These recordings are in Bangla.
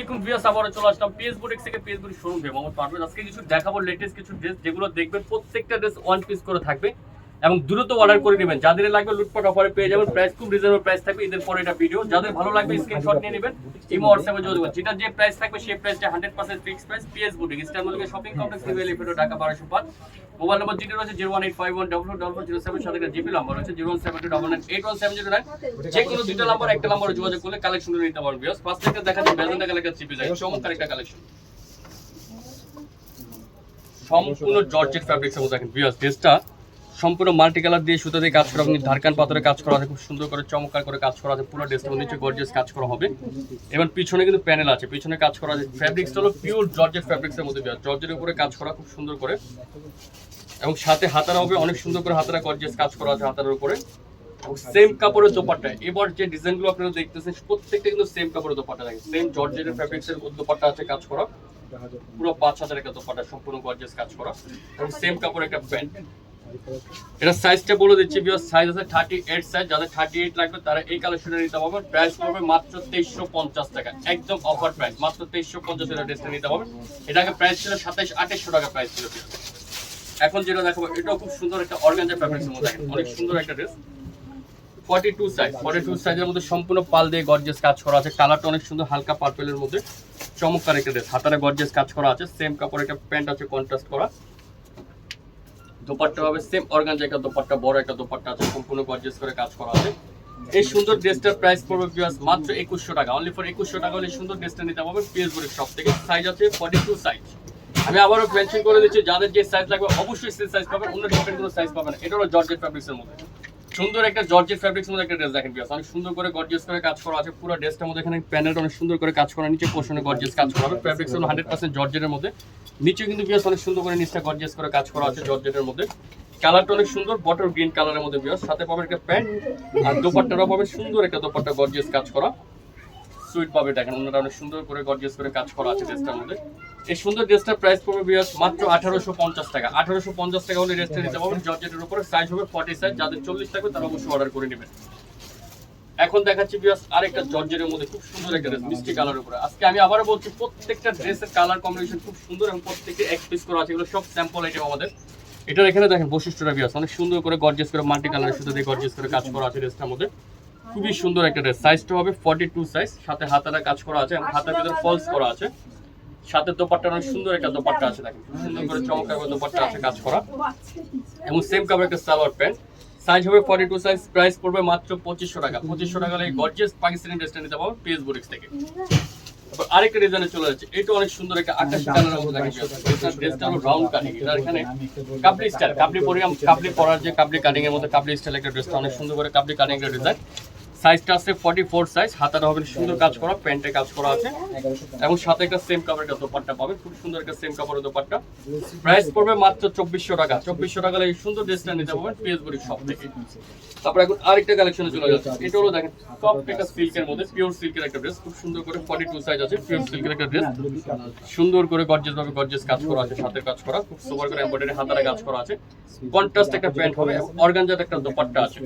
দেখুন ভিউয়ার্স আবারও চলে আসলাম পিএস বুটিক থেকে পিএস বুটিক শোরুম থেকে মোহাম্মদ পারভেজ আজকে কিছু দেখাবো লেটেস্ট কিছু ড্রেস যেগুলো দেখবেন প্রত্যেকটা ড্রেস ওয়ান পিস করে থাকবে। এবং দ্রুত অর্ডার করে নেবেন। যাদের লাগবে লুটপাট অফারে পেয়ে যাবেন। প্রাইস খুব রিজনেবল প্রাইস থাকবে। ঈদের পরে এটা ভিডিও যাদের ভালো লাগবে স্ক্রিনশট নিয়ে নেবেন। ইমো হোয়াটসঅ্যাপে যোগাযোগ করুন। যেটা যে প্রাইস থাকবে, সেই প্রাইসটা hundred percent fix price PS boutique Easter মলিকে শপিং কমপ্লেক্স থেকে এলিফেটো ঢাকা বারোশো পাঁচ মোবাইল নম্বর যেটা রয়েছে zero one eight five one double double zero seven সাথে জিপি নাম্বার রয়েছে zero one seven two double nine eight one seven zero nine যে কোনো দুইটা নাম্বার একটা নাম্বারে যোগাযোগ করলে কালেকশন নিতে পারবেন বিকজ ফার্স্ট থেকে দেখা যায় বেজেন্টা কালেকশন চিপি যায় চমৎকার একটা কালেকশন সম্পূর্ণ জর্জেট ফ্যাব্রিক্সের মধ্যে দেখেন বিয়াস ড্রেসটা সম্পূর্ণ মাল্টি কালার দিয়ে সুতো দিয়ে কাজ করা আপনি ধারকান পাথরে কাজ করা আছে, খুব সুন্দর করে, চমৎকার করে কাজ করা আছে, পুরো মধ্যে নিচে গর্জিয়াস কাজ করা হবে। এবং পিছনে কিন্তু প্যানেল আছে, পিছনে কাজ করা আছে ফ্যাব্রিক্সটা হলো পিওর জর্জেট ফ্যাব্রিক্সের মধ্যে বিয়াস জর্জের উপরে কাজ করা খুব সুন্দর করে। এবং সাথে হাতারা হবে, অনেক সুন্দর করে হাতারা গর্জিয়াস কাজ করা আছে হাতার উপরে। সেম কাপড়ের দোপাট্টা, এবার যে ডিজাইনগুলো আপনারা দেখতেছেন, প্রত্যেকটা কিন্তু সেম কাপড়ের দোপাট্টা থাকে। সেম জর্জের ফ্যাব্রিক্সের দোপাট্টা আছে কাজ করা। পুরো পাঁচ হাজার একটা দোপাট্টা, সম্পূর্ণ গর্জিয়াস কাজ করা। এবং সেম কাপড়ের একটা প্যান্ট এটা সাইজটা বলে দিচ্ছি বিয়ার সাইজ আছে থার্টি এইট সাইজ যাদের থার্টি এইট লাগবে তারা এই কালেকশনে নিতে পারবেন। প্রাইস পড়বে মাত্র তেইশশো পঞ্চাশ টাকা, একদম অফার প্রাইস মাত্র তেইশশো পঞ্চাশ টাকা ড্রেসটা নিতে পারবেন। এটাকে প্রাইস ছিল সাতাইশ, আঠাইশশো টাকা প্রাইস ছিল এখন যেটা দেখাবো, এটাও খুব সুন্দর একটা অর্গানজা ফ্যাব্রিক্সের মধ্যে অনেক সুন্দর একটা dress forty two size forty two সাইজের মধ্যে সম্পূর্ণ পাল দিয়ে গর্জেস কাজ করা আছে কালারটা অনেক সুন্দর, হালকা পার্পেলের মধ্যে। চমৎকার একটা ড্রেস হাতারে গর্জেস কাজ করা আছে সেম কাপড় একটা প্যান্ট আছে কন্ট্রাস্ট করা। দোপাট্টা হবে সেম অর্গান জায়গা দোপাট্টা, বড় একটা দোপাট্টা আছে, সম্পূর্ণ গর্জেস করে কাজ করা আছে। এই সুন্দর ড্রেসটার প্রাইস পড়বে ভিউয়ার্স মাত্র একুশশো টাকা। অনলি ফর একুশশো টাকা হলে সুন্দর ড্রেসটা নিতে পারবে পিএস শপ থেকে। সাইজ আছে ফর্টি টু সাইজ আমি আবারও মেনশন করে দিচ্ছি, যাদের যে সাইজ লাগবে অবশ্যই সেই সাইজ পাবেন, অন্য ডিফারেন্ট কোনো সাইজ পাবেন। এটা হলো জর্জেট ফ্যাব্রিক্সের মধ্যে। সুন্দর একটা জর্জেট ফ্যাব্রিক্স মধ্যে একটা ড্রেস দেখেন বিয়াস অনেক সুন্দর করে গর্জিয়াস করে কাজ করা আছে। পুরো ড্রেসটার মধ্যে এখানে প্যানেলটা অনেক সুন্দর করে কাজ করা, নিচে পোর্শনে গর্জিয়াস কাজ করা হবে। ফ্যাব্রিক্স হলো হান্ড্রেড পার্সেন্ট জর্জেটের মধ্যে। নিচে কিন্তু বিয়াস অনেক সুন্দর করে নিচটা গর্জিয়াস করে কাজ করা আছে জর্জেটের মধ্যে। কালারটা অনেক সুন্দর বটল গ্রিন কালারের মধ্যে বিয়াস সাথে পাবেন একটা প্যান্ট আর দোপাট্টাটাও পাবেন। সুন্দর একটা দোপাট্টা গর্জিয়াস কাজ করা। সুইট পাবে দেখেন, ওনারা অনেক সুন্দর করে গর্জিয়াস করে কাজ করা আছে ড্রেসটার মধ্যে। এই সুন্দর ড্রেসটার প্রাইস পড়বে বিয়াস মাত্র আঠারোশো পঞ্চাশ টাকা। আঠারোশো পঞ্চাশ টাকা হলে ড্রেসটা নিতে পারবেন। জর্জেটের উপরে সাইজ হবে ফর্টি সাইজ যাদের চল্লিশ থাকবে তারা অবশ্যই অর্ডার করে নেবেন। এখন দেখাচ্ছি বিয়াস আরেকটা জর্জেটের মধ্যে খুব সুন্দর একটা ড্রেস মিষ্টি কালার উপরে। আজকে আমি আবারও বলছি, প্রত্যেকটা ড্রেসের কালার কম্বিনেশন খুব সুন্দর এবং প্রত্যেকটা এক্সপ্রেস করা আছে। এগুলো সব স্যাম্পল আইটেম আমাদের। এটার এখানে দেখেন বৈশিষ্ট্যটা বিয়াস অনেক সুন্দর করে গর্জেস করে মাল্টি কালারের সাথে দিয়ে গর্জিয়াস করে কাজ করা আছে ড্রেসটার মধ্যে। খুবই সুন্দর একটা ড্রেস সাইজটা হবে ফর্টি টু সাইজ সাথে হাতাটা কাজ করা আছে এবং হাতার ভিতরে ফলস করা আছে। সাথে দোপাট্টা অনেক সুন্দর একটা দোপাট্টা আছে দেখেন। খুব সুন্দর করে চমৎকার করে দোপাট্টা আছে কাজ করা। এবং সেম কাপড় একটা সালোয়ার প্যান্ট। সাইজ হবে ফর্টি টু সাইজ প্রাইস পড়বে মাত্র পঁচিশশো টাকা। পঁচিশশো টাকা হলে গর্জিয়াস পাকিস্তানি ড্রেসটা নিতে পারব পিএস বুরিক্স থেকে। তারপর আরেকটা ডিজাইনে চলে যাচ্ছে। এটা অনেক সুন্দর একটা আকাশি কালারের মধ্যে দেখেন। এটার ড্রেসটা হলো রাউন্ড কাটিং এটা এখানে কাবলি স্টাইল কাবলি পরিয়াম কাবলি পরার যে কাবলি কাটিং এর মধ্যে কাবলি স্টাইল একটা ড্রেসটা অনেক সুন্দর করে কাবলি কাটিং এর ডিজাইন সাইজটা আছে ফর্টি ফোর সাইজ হাতাটা হবে সুন্দর কাজ করা প্যান্টে কাজ করা আছে। এবং সাথে একটা সেম কাপড়ের দোপাট্টা পাবে খুব সুন্দর একটা সেম কাপড়ের দোপাট্টা। প্রাইস পড়বে মাত্র চব্বিশশো টাকা চব্বিশশো টাকা এই সুন্দর ড্রেসটা নিতে পারবেন পিএস বড়ির সব থেকে। তারপর এখন আরেকটা কালেকশনে চলে যাচ্ছে। এটা হলো দেখেন সফট একটা সিল্কের মধ্যে পিওর সিল্কের একটা ড্রেস খুব সুন্দর করে ফর্টি টু সাইজ আছে পিওর সিল্কের একটা ড্রেস সুন্দর করে গর্জেস ভাবে গর্জেস কাজ করা আছে, সাথে কাজ করা, খুব সুন্দর করে এমব্রয়ডারি হাতারে কাজ করা আছে। কন্ট্রাস্ট একটা প্যান্ট হবে অর্গানজাত একটা দোপাট্টা আছে।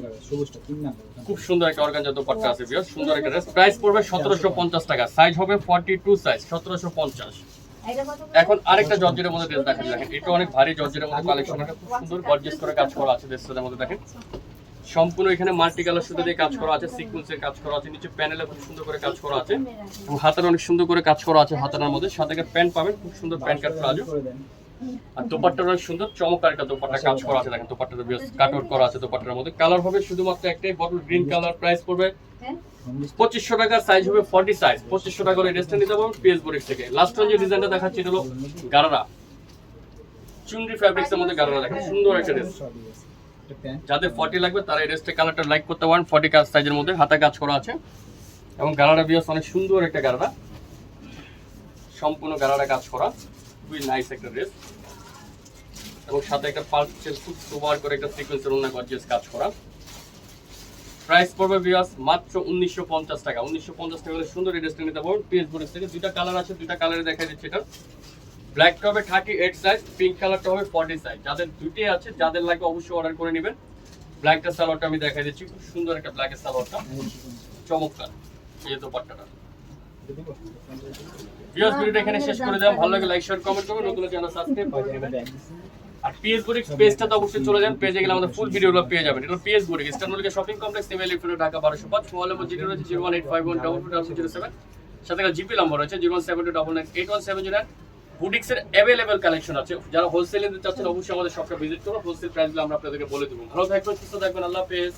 খুব সুন্দর একটা অর্গানজা দোপাট্টা আছে বিয়ার সুন্দর একটা ড্রেস প্রাইস পড়বে সতেরোশো পঞ্চাশ টাকা। সাইজ হবে ফর্টি টু সাইজ সতেরোশো পঞ্চাশ। এখন আরেকটা জর্জের মধ্যে ড্রেস দেখেন দেখেন। এটা অনেক ভারী জর্জের মধ্যে কালেকশন সুন্দর করে কাজ করা আছে ড্রেসটার মধ্যে, দেখেন। সম্পূর্ণ এখানে মাল্টি কালার সুতো দিয়ে কাজ করা আছে সিকোয়েন্সের কাজ করা আছে, নিচে প্যানেলে খুব সুন্দর করে কাজ করা আছে। এবং হাতের অনেক সুন্দর করে কাজ করা আছে হাতার মধ্যে। সাথে প্যান্ট পাবেন, খুব সুন্দর প্যান্ট কাট প্লাজো। আর দোপাট্টা অনেক সুন্দর চমৎকার একটা দোপাট্টা কাজ করা আছে দেখেন দোপাট্টাটা বেশ কাট করা আছে দোপাট্টার মধ্যে। কালার হবে শুধুমাত্র একটাই বটল গ্রিন কালার প্রাইস পড়বে পঁচিশশো টাকা সাইজ হবে ফর্টি সাইজ পঁচিশশো টাকা করে ড্রেসটা নিতে পারবেন পিএস বোরিক্স থেকে। লাস্ট যে ডিজাইনটা দেখাচ্ছি এটা হলো গারারা চুনরি ফ্যাব্রিক্স এর মধ্যে গারারা দেখেন সুন্দর একটা ড্রেস যাদের ফর্টি লাগবে তারা এই ড্রেসটা কালারটা লাইক করতে পারেন ফর্টি কাজ সাইজের মধ্যে হাতে কাজ করা আছে। এবং গালারা বিয়াস অনেক সুন্দর একটা গালারা সম্পূর্ণ গালারা কাজ করা। খুবই নাইস একটা ড্রেস এবং সাথে একটা চেল খুব সুপার করে একটা সিকোয়েন্সের অন্য গর্জিয়াস কাজ করা। প্রাইস পড়বে বিয়াস মাত্র উনিশশো পঞ্চাশ টাকা। উনিশশো পঞ্চাশ টাকা সুন্দর এই ড্রেসটা নিতে পারবেন। পিএস বোর্ডের থেকে দুইটা কালার আছে দুইটা কালারে দেখা দিচ্ছে এটা। ব্ল্যাকটা হবে থার্টি এইট সাইজ পিঙ্ক কালারটা হবে ফর্টি সাইজ যাদের দুটি আছে যাদের লাগবে অবশ্যই অর্ডার করে নেবেন। ব্ল্যাকটা সালোয়ারটা আমি দেখাই দিচ্ছি খুব সুন্দর একটা ব্ল্যাকের সালোয়ারটা চমৎকার। এই দোপাট্টাটা। ভিউয়ার্স ভিডিওটা এখানে শেষ করে ভালো লাগে লাইক শেয়ার কমেন্ট করবেন নতুন চ্যানেল সাবস্ক্রাইব করে দিবেন। আর পিএস পেজটা তো অবশ্যই চলে যান। পেজে গেলে আমাদের ফুল ভিডিওগুলো পেয়ে যাবেন। এটা পিএস বুরিক ইস্টার্নলিকে শপিং কমপ্লেক্স নেমে লিফট ঢাকা বারোশো পাঁচ মোবাইল নম্বর যেটা রয়েছে zero one eight five one double two double zero seven সাথে জিপি নম্বর রয়েছে zero one seven two double nine eight one seven zero বুটিক্সের অ্যাভেলেবেল কালেকশন আছে। যারা হোলসেলে নিতে চাচ্ছেন, অবশ্যই আমাদের শপটা ভিজিট করুন। হোলসেল প্রাইসগুলো আমরা আপনাদেরকে বলে দেবো। ভালো থাকবেন, সুস্থ থাকবেন। আল্লাহ হাফেজ।